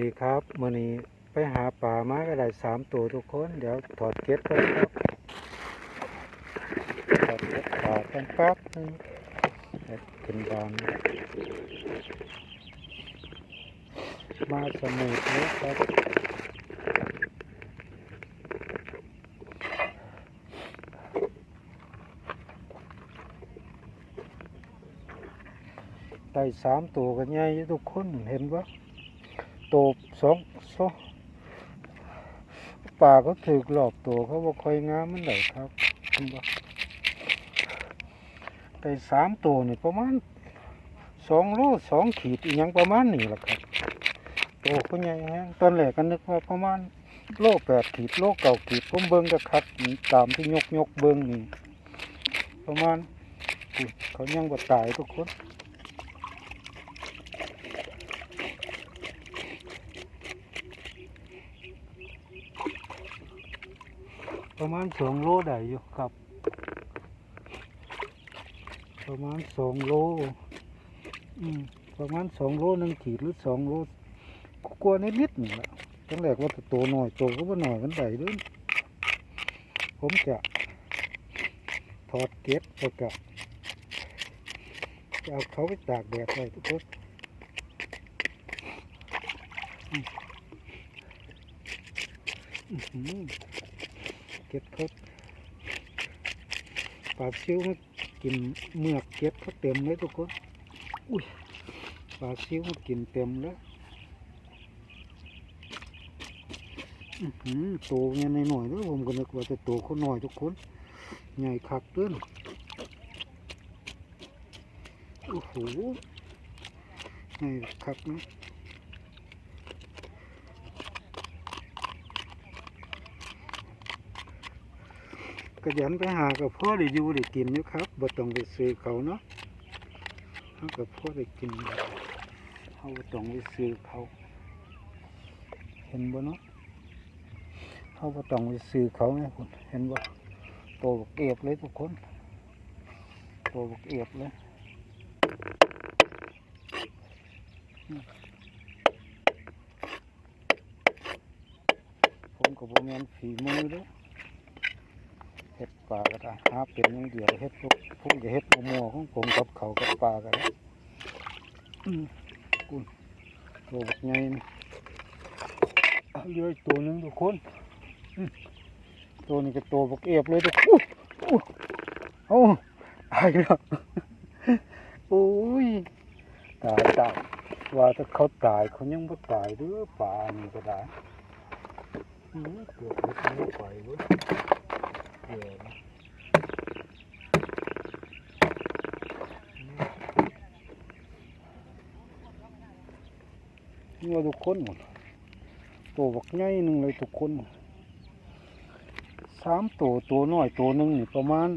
ดีครับมื่อนี้ไปหาปลามาก็ได้สามตัวทุกคน เดี๋ยวถอดเก็ดก่อนครับถอดเก็ดปลากันแป๊บนึงเดี๋ยวขึ้นบานมาสมุดเลยครับได้สามตัวกันใหญ่อยู่ทุกคนเห็นปะ ตบสองสองป่าก็ถือกรอบตัวเขาบอกคอยงามมันไหนครับเห็นบ่แต่สามตัวนี่ประมาณสองโลสองขีดอีหยังประมาณนี้แหละครับโตก็ใหญ่ฮะตอนแรกก็นึกว่าประมาณโลแปดขีดโลเก่าขีดผมเบิ้งก็คัดตามที่ยกยกเบิ้งนี่ประมาณเขายังบ่ตายทุกคน ประมาณสองโลได้อยู่ครับ ประมาณสองโลประมาณสองโลหนึ่งขีดหรือสองโลกลัวนิดนิดๆนี่แหละตั้งแรกว่าจะโตหน่อยโตก็ว่าหน่อยกันได้ด้วยผมจะถอดเก็บแล้วก็จะเอาเขาไปตากแดดไว้ทุกคนอืม ก็บเขาปลาซิวมากินเมือกเก็บเขาเต็มเลยทุกคนอุ้ยปลาซิวมากินเต็มแล้วอื้อหือโตเงี้ยในหน่อยด้วยผมก็นึกว่าจะโตเขาหน่อยทุกคนใหญ่คักเด้นโอ้โหใหญ่คักนะ ก็ยันไปหากับพ่อได้อยู่ได้กินอยู่ครับบ่ต้องไปซื้อเขาเนาะหากับพ่อได้กินเขาบ่ต้องไปซื้อเขาเห็นบ่เนาะเขาบ่ต้องไปซื้อเขาไงคุณเห็นบ่โตบกเอียบเลยทุกคนโตบกเอียบเลยผมกับโบแมนฝีมือเด้อเฮ็ดปลาก็ได้หาเป็นอย่างเดียวเฮ็ดพวกพวกจะเฮ็ดมัวๆของผมกับเขากับปลาก็ได้อืมกุนตัวบักใหญ่นี่เอาเหลืออีกตัวหนึงทุกคนอืมตัวนี้ก็ตัวบักเอฟเลยทุกคนอู้โอ้ตายแล้วโอ้ยตายตายว่าถ้าเขาตายเขายังไม่ตายเด้อปลานี่ก็ได้อืมเกือบไม่ทันได้ปล่อยเว้ยเดี๋ย วนนี่ว่าทุกคนหมดตัวบักใหญ่หนึ่งเลยทุกคนสามตัวตัวน้อยตัวหนึ่งนี่ประมาณ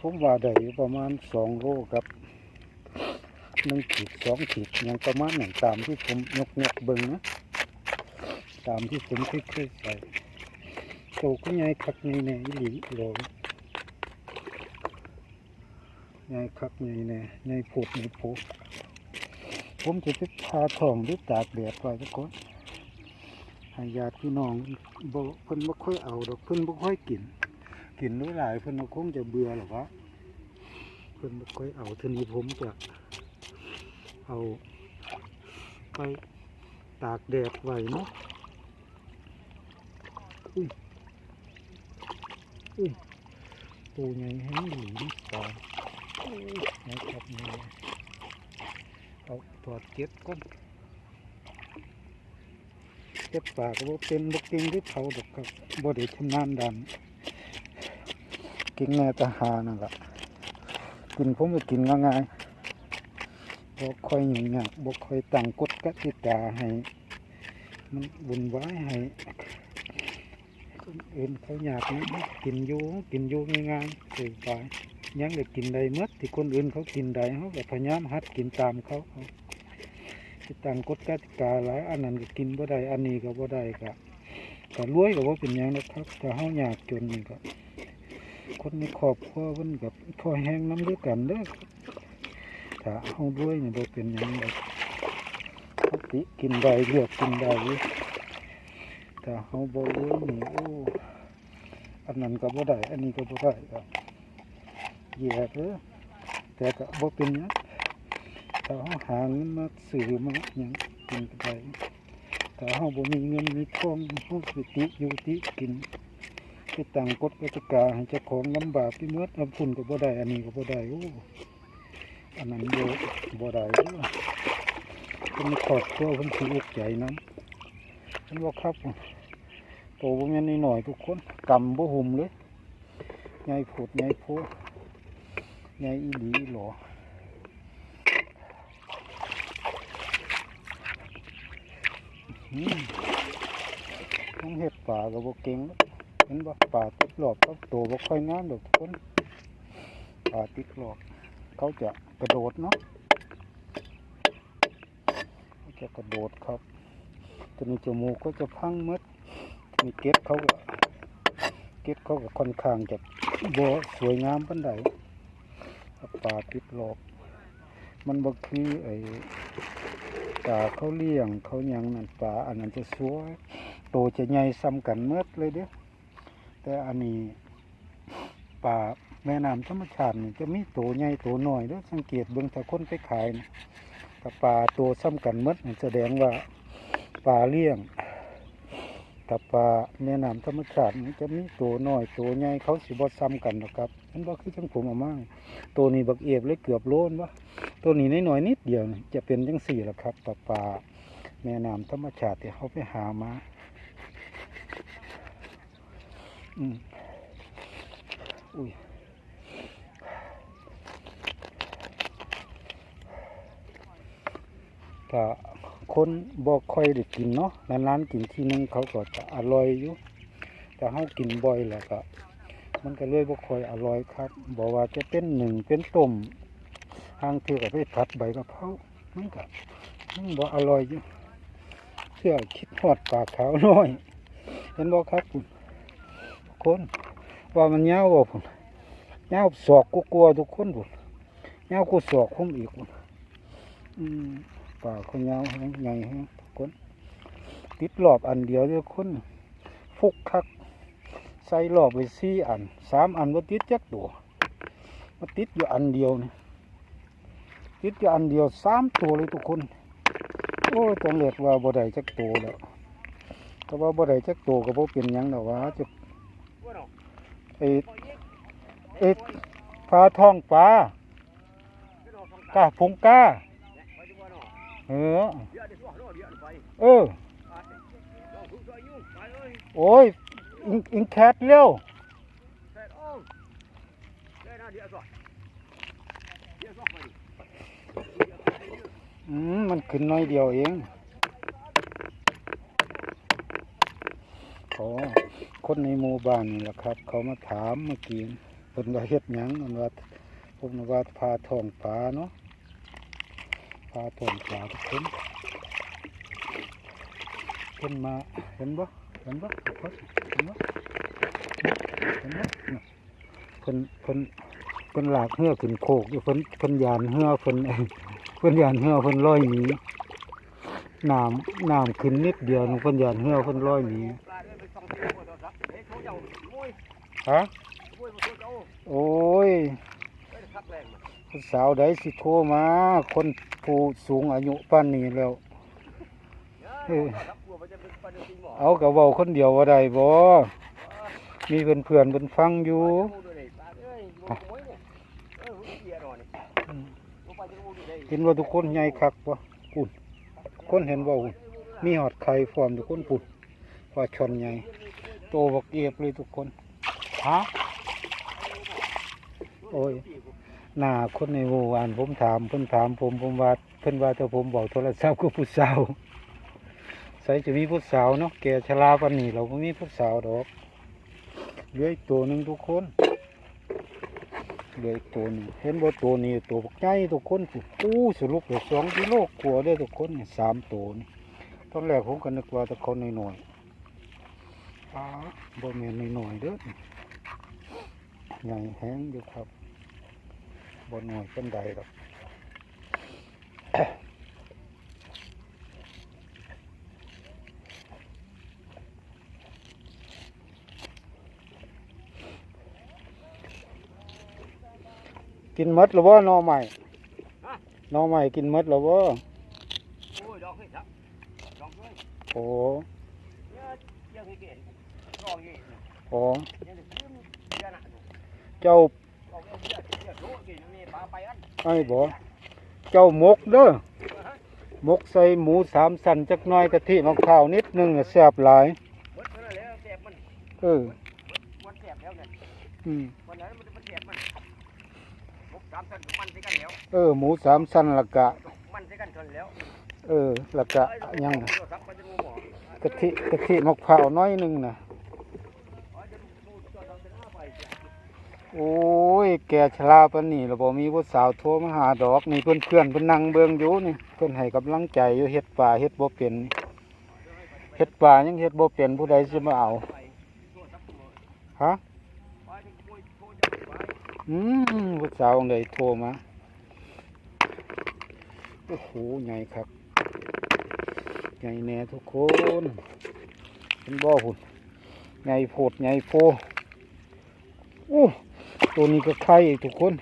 ผมว่าได้ประมาณสองโลครับหนึ่งขีดสองขีดอยังประมาณหนึ่งตามที่ผมยกยกเบิ้งนะ ตามที่ผมคยๆใส่โตก็ใหญ่คักใหญ่แน่อีหลีหลใหญ่คักใหญ่แน่ใหญ่โผดใหญ่โผดผมจะไปพาทองหรือตากแดดไว้ทุกคนห้ญาพี่น้องบ่เพิ่นบ่ค่อยเอาดอกเพิ่นบ่ค่อยกิน กินน้อยหลายเพิ่นคงจะเบื่อหรอกวะเพิ่นบ่ค่อยเอาทีนี้ผมจะเอาไปตากแดดไว้เนาะ ปูใหญ่แห้งหลีนี่องนะครับนี่เอาถอดเก็บก้อนเก็บปากก็บเป็นบ่เก่งที่เผาดอกครับบ่ได้ชนาญดันก่งแน่แต่หานั่นแหละกินผมก็กินง่ายๆบ่ค่อยอยุ่งยากบ่ค่อยตั้งกฎกติกาให้ มันวุ่นวายให้ อื่นเขาอยากนะกินอยู่กินอยู่ง่ายๆสืบไปยังได้กินได้หมดที่คนอื่นเขากินได้เขาก็พยายามหัดกินตามเขาที่ต่างกฎกติกาหลายอันนั้นก็กินบ่ได้อันนี้ก็บ่ได้ก็ก็รวยก็บ่เป็นยังนะครับแต่เฮาอยากจนนี่ก็คนในครอบครัวเพิ่นกับคอยแห้งน้ำด้วยกันเด้อถ้าเฮารวยเนี่ยบ่เป็นยังเลยเขาติกินได้เลือกกินได้ อยู่แต่เฮาบ่เลี้ยงนี่โอ้อันนั้นก็บ่ได้ อันนี้ก็บ่ได้ก็แย่เด้อแต่ก็บ่เป็นหยังถ้าเฮาหาเงินมาซื้อมาหยังกินก็ได้ถ้าเฮาบ่มีเงินมีทองเฮาสิติอยู่ติกินไปตั้งกฎกติกาให้เจ้าของลำบากไปหมดอันพุ่นก็บ่ได้ อันนี้ก็บ่ได้โอ้อันนั้นบ่บ่ได้เด้อเป็นครอบครัวเพิ่นสิอกใจนำเพิ่ นว่าครับโตบ่แม่นน้อยทุกคนกำบ่หุ่มเลยใหญ่โพดใหญ่โพใหญ่อีหลีหลออืมน้องเห็ดป่าก็บ่เก่งเห็นบ่ป่าติดหลอกเขาโตบ่ค่อยงามดอกทุกคนป่าติดหลอกเขาจะกระโดดเนาะจะกระโดดครับ ตัวนี้จมูกก็จะพังหมดมีเก็ดเขาก็เก็ดเขาก็ค่อนข้างจะบสวยงามปานใดปลาติดหลอกมันบ่คือไอ้ปลาเขาเลี้ยงเขาหยังนั่นปลาอันนั้นจะสวยโตจะใหญ่ซ้ำกันเมดเลยเด้อแต่อันนี้ปลาแม่น้ำธรรมชาติจะมีโตใหญ่โตน้อยเด้อสังเกตเบิ่งถ้าคนไปขายนะถ้าปลาตัวซ้ำกันหมดนี่แสดงว่า ปลาเลี้ยงถ้าปลาแม่น้ำธรรมชาติมันจะมีตัวน้อยตัวใหญ่เขาสิบ่ซ้ำกันหรอกครับมันบ่คือจังผมเอามาตัวนี้บักเอฟเลยเกือบโลนวะตัวนี้น้อยๆนิดเดียวจะเป็นจังสี่ละครับปลาปลาแม่น้ำธรรมชาติที่เขาไปหามาอืมอุ้ยถ้า คนบ่ค่อยได้กินเนาะนานๆกินทีนึงเขาก็จะอร่อยอยู่แต่เฮากินบ่อยแล้วก็มันก็เลยบ่ค่อยอร่อยครับบอกว่าจะเป็นหนึ่งเป็นต้มทางเทือกไปผัดใบกะเพรามันก็มันบ่อร่อยอยู่เชื่อคิดฮอดปลาขาวน้อย เห็นบ่ครับคุณคนว่ามันยาบ่พุ่นยาวศอกกลัวทุกคนพุ่นยากูศอกผมอีกพุ่นอืม ป่าเขายาวแห้งใหญ่แห้งทุกคนติดรอบอันเดียวทุกคนฟุกคัก ใส่รอบไปสี่อันสามอันว่าติดจักตัวมาติดอยู่อันเดียวนี่ติดอยู่อันเดียวสามตัวเลยทุกคนโอ้ยตอนแรกว่าบ่ได้จักตัวแล้วแต่ว่าบ่ได้จักตัวก็บ่เป็นยังดอกว่าจะไอ้ไอ้ปลาทองปลากาพงกา เออเออโอ้ยอิงอิงแคทเร็วอืมมันขึ้นน้อยเดียวเองเขาคนในหมู่บ้านนี่แหละครับ เขามาถามเมื่อกี้เพิ่นว่าเฮ็ดหยังมันว่าผมว่าพาทองปลาเนาะ พาทองปลาทุกคนเพิ่นมาเห็นบ่เห็นบ่เห็นบ่เห็นบ่คน่ะเพิ่นเพิ่นเพิ่นลากเหือขึ้นโคกอยู่เพิ่นเพิ่นยานเหือเพิ่นเพิ่นยานเหือเพิ่นลอยหนีน้ำน้ำขึ้นนิดเดียวนึงเพิ่นยานเหือเพิ่นลอยหนีฮะโอ้ย ผู้สาวใดสิโทรมา คนผู้สูงอายุปานนี้แล้ว เออ เอากับเว้าคนเดียวว่าได้บ่มีเพื่อนเพื่อนๆเพิ่นฟังอยู่อืมเห็นว่าทุกคนใหญ่คักบ่ปุ่นคนเห็นบ่พุ่นมีหอดไข่ฟอมทุกคนปุ่นว่าชนใหญ่โตบักเอียบเลยทุกคนฮะโอ้ย หน้าคนในหมู่บ้านผมถามเพิ่นถามผมผมว่าเพิ่นว่าถ้าผมบอกโทรศัพท์กับผู้สาวใส่จะมีผู้สาวเนาะแกชราปนนี้เราบ่มีผู้สาวดอกเหลืออีกตัวหนึ่งทุกคนเหลืออีกตัวหนึงเห็นบ่ตัวนี้ตัวบักใหญ่ทุกคนอู้สรุปเลยสองกิโลกว่าเด้อทุกคนนี่สามตัวนี่ตอนแรกผมก็นึกว่าแต่คนหน้อยๆอ้าบ่แม่นน้อยๆเด้อใหญ่แฮงอยู่ครับ บนหน่อยเป็นใดหรอกกินมัดหรือว่านอใหม่นอใหม่กินมัดหรือว่าโอ้โอ้เจ้า ไปอันไอ้บ่เจ้าหมกเด้อหมกใส่หมูสามสันจักหน้อยกะทิมะพร้าวนิดนึงน่ะแซ่บหลายหมดเท่านั้นแล้วแสบมันเออวันแสบแล้วเนี่ยอืมวันนั้นมันมันแสบมันหกสามตันมันใส่กันแล้วเออหมูสามสันและกะมันใส่กันจนแล้วเออและกะยังสักมันจะงูหมอกะทิกะทิมะพร้าวน้อยหนึงน่ะ โอ้ย แกชราปนนี่เราบอกมีผู้สาวโทรมาหาดอกนี่เพื่อนเพื่อนเพิ่นนั่งเบิ่งอยู่นี่เพิ่อนให้กำลังใจอยู่เฮ็ดป่าเฮ็ดบ่เป็นเฮ็ดป่ายังเฮ็ดบ่เป็นผู้ใดสิมาเอาฮะอืมผู้สาวเลยโทรมาโอ้โหใหญ่ครับใหญ่แน่ทุกคนเป็นบ่หุ่นใหญ่โพดใหญ่โพโอ้ ตัวนี้ก็ไข่ทุกคน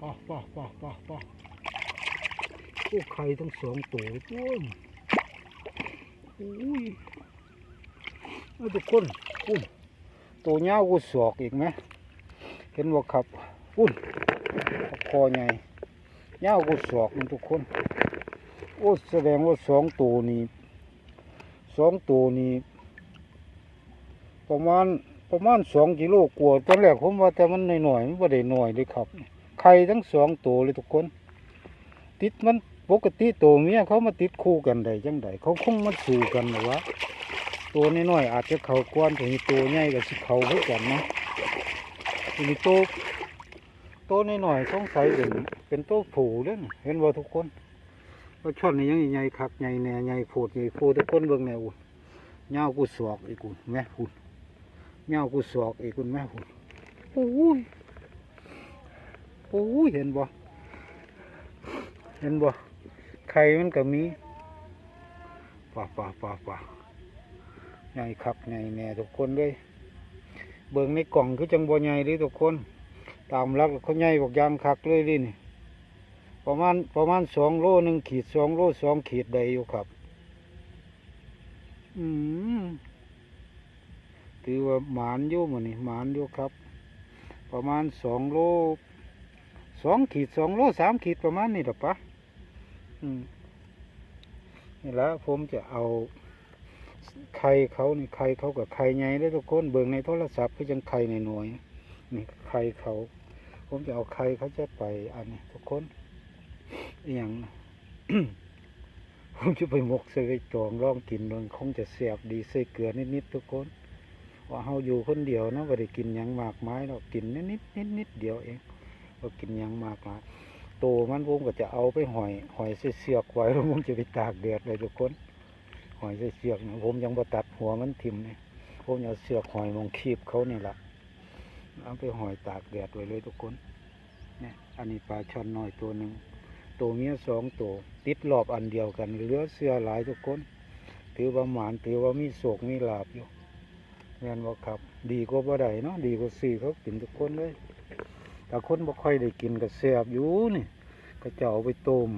ป่ะป่ะป่ะป่ะป่ะโอ้ไข่ทั้งสองตัวตัวอุ้ยเอาทุกคนอุ้ยตัวเงากูสอกอีกไหมเห็นว่าครับอุ้ยคอใหญ่เงากูสอกมันทุกคนโอ้แสดงว่าสองตัวนี้สองตัวนี้ ประมาณประมาณสองกิโลกว่าตอนแรกผมว่าแต่มันหน่อยๆมันไม่ได้หน่อยเลยครับไข่ทั้งสองตัวเลยทุกคน ติดมันปกติตัวเมียเขามาติดคู่กันได้จังไดเขาคงมาสู่กันหรอวะตัวน้อยๆอาจจะเขากวนตัวนี้ตัวใหญ่กับสิเขาเพื่อกันนะตัวนี้ตัวตัวน้อยๆสงสัยเป็นเป็นตัวผูเด้อนี่เห็นว่าทุกคนว่าช่อนนี่ยังใหญ่คักใหญ่แน่ใหญ่โพดใหญ่โพทุกคนเบิ่งแนวเงากูสอกอีกคุณแม่คุณ เงากูสอกอีกคุณแม่คุณโอ้ยโอ้ยเห็นบ่เห็นบ่ไข่มันก็มีป่าป่าป่าป่าใหญ่คักใหญ่แน่ทุกคนเลยเบิ่งในกล่องคือจังบ่ใหญ่เลยทุกคน ตามรักเขาใหญ่บอกยางคักเลยดินี่ประมาณประมาณสองโลหนึ่งขีดสองโลสองขีดได้อยู่ครับ อืม ถือว่าหมานอยู่มันนี่หมานอยู่ครับ ประมาณสองโลสองขีดสองโลสามขีดประมาณนี้หรอปะนี่แหละผมจะเอาไข่เขานี่ไข่เขากับไข่ใหญ่ได้ทุกคนเบิ่งในโทรศัพท์ก็ยังไข่ในหน่วยนี่ไข่เขา ผมจะเอาไข่เขาจะไปอันนี้ทุกคนอย่างผมจะไปหมกใส่ไว้จองลองกินมันคงจะแสบดีใส่เกลือนิดๆทุกคน ว่าเฮาอยู่คนเดียวนะไม่ได้กินหยังมากมายเรากินนิดๆนิดๆเดียวเองว่กินหยังมากมายโตมันผมก็จะเอาไปหอยหอยใส่เสือกไว้แล้วผมจะไปตากแดดเลยทุกคนหอยใส่เสือกนะผมยังบ่ตัดหัวมันทิ่มเนี่ยผมจะเอาเสือกหอยมองคีบเขานี่แหละเอาไปหอยตากแดดไว้เลยทุกคนเนี่ยอันนี้ปลาช่อนน้อยตัวหนึ่งตัวเมียสองตัวติดรอบอันเดียวกันเหลือเสื้อหลายทุกคน ถือว่าหมานถือว่ามีโศกมีลาบอยู่ แม่นว่าครับ ดีกว่าบ่ได้เนาะดีกว่าสี่เขากินทุกคนเลยแต่คนบ่ค่อยได้กินก็แซ่บอยู่นี่ก็จะเอาไปต้ม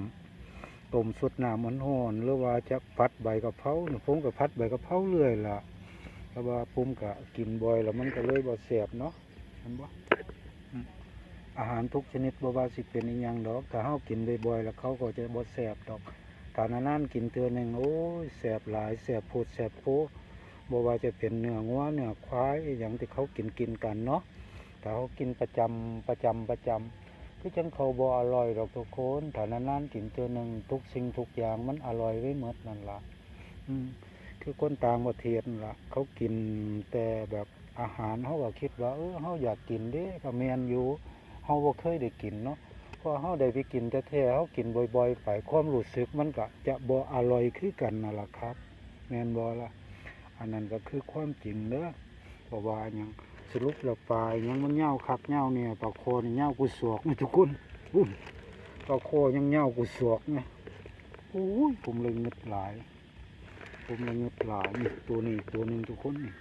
ต้มสดน้ำมันห่อนหรือว่าจะพัดใบกะเพราเนี่ยผมก็พัดใบกะเพราเรื่อยล่ะแต่ว่าผมก็กินบ่อยแล้วมันก็เลยบ่แซ่บเนาะเห็นบ่อาหารทุกชนิดบ่ว่าสิเป็นอีหยังดอกถ้าเฮากินบ่อยๆแล้วเขาก็จะบ่แสบดอกถ้านานๆกินเทื่อหนึ่งโอ้ยแสบหลายแสบโพดแสบโพ บ่ว่าจะเป็นเนื้องัวเนื้อควายอหยังที่เขากินกินกันเนาะถ้าเขากินประจำประจำประจำคือจังเขาบ่อร่อยดอกทุกคนถ้านานๆกินเทื่อหนึ่งทุกสิ่งทุกอย่างมันอร่อยไว้หมดนั่นล่ะอืมคือคนต่างประเทศนั่นล่ะเขากินแต่แบบอาหารเขาก็คิดว่าเออเขาอยากกินด้ก็แมนอยู่เฮาบ่เคยได้กินเนาะเพราะเฮาได้ไปกินแต่แท้เฮากินบ่อยๆ ไปความรู้สึกมันก็จะบ่อร่อยคือกันนั่นแหละครับ แมนบ่ล่ะ อันนั้นก็คือความจริงเด้อเพราะว่าหยังสรุปแล้วปลาหยังมันเหย้าคักเหย้าเนี่ยปลาโคนี่เหย้ากูสอกทุกคนอุ้ยปลาโคยังเหย้ากูสอกเนี่ยโอ้ยผมเลยเงึดหลาย ผมเลยเงึดหลายนี่ตัวนี้ตัวหนึงทุกคนนี่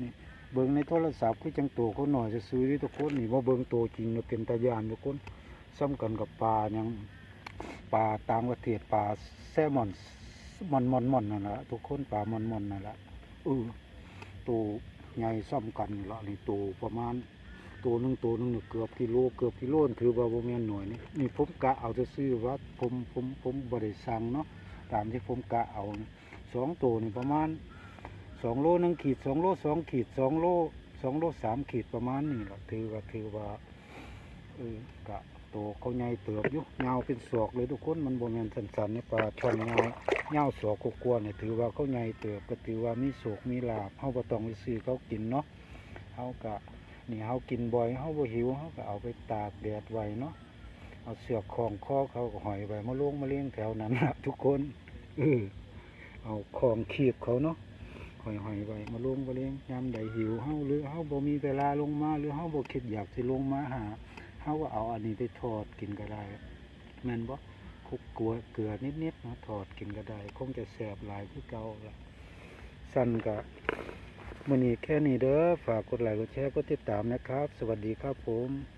นี่เบิ่งในโทรศัพท์คือจังโตเขาหน่อยจะซื้อที่ทุกคนนี่ว่าเบิ่งโตจริงเนี่ยเป็นตายานทุกคนซ้ำกันกับปลายังปลาต่างประเทศปลาแซลมอน มอนมอนมอนนั่นแหละทุกคนปลามอนมอนนั่นแหละเออโตใหญ่ซ้ำกันละนี่โตประมาณตัวหนึ่งตัวหนึ่งนี่เกือบกิโลเกือบกิโลนี่ถือว่าบ่แม่นหน่อยนี่นี่ผมกะเอาจะซื้อว่าผมผมผมบ่ได้สั่งเนาะตามที่ผมกะเอาสองตัวนี่ประมาณสองโลหนึ่งขีดสองโลสองขีดสองโลสองโลสามขีดประมาณนี้แหละถือว่าถือว่าเออกะโตเขาใหญ่เติบอยู่ยาวเป็นศอกเลยทุกคนมันบ่แม่นสันๆในปลาช่อนยา วยาวศอกกลัวๆเนี่ยถือว่าเขาใหญ่เติบก็ถือว่ามีโศกมีลาบเฮาบ่ต้องไปซื้อเขากินเนาะเฮากะนี่เฮากินบ่อยเฮาบ่หิวเฮาก็เอาไปตากแดดไว้เนาะเอาเสือกคล้องคอเขาก็หอยไว้มาลงมาเลี้ยงแถวนั้นล่ะทุกคนเออเอาของคีบเขาเนาะหอยหอยไว้มาลงมาเลี้ยงยามใดหิวเฮาหรือเฮาบ่มีเวลาลงมาหรือเฮาบ่คิดอยากสิลงมาหาเฮาก็เอาอันนี้ไปทอดกินก็ได้แม่นบ่ คุกกลัวเกลือนิดๆนะถอดกินก็ได้ คงจะแสบหลายที่เก่าละสั้นกะมือนี้แค่นี้เด้อฝากกดไลค์กดแชร์กดติดตามนะครับ สวัสดีครับผม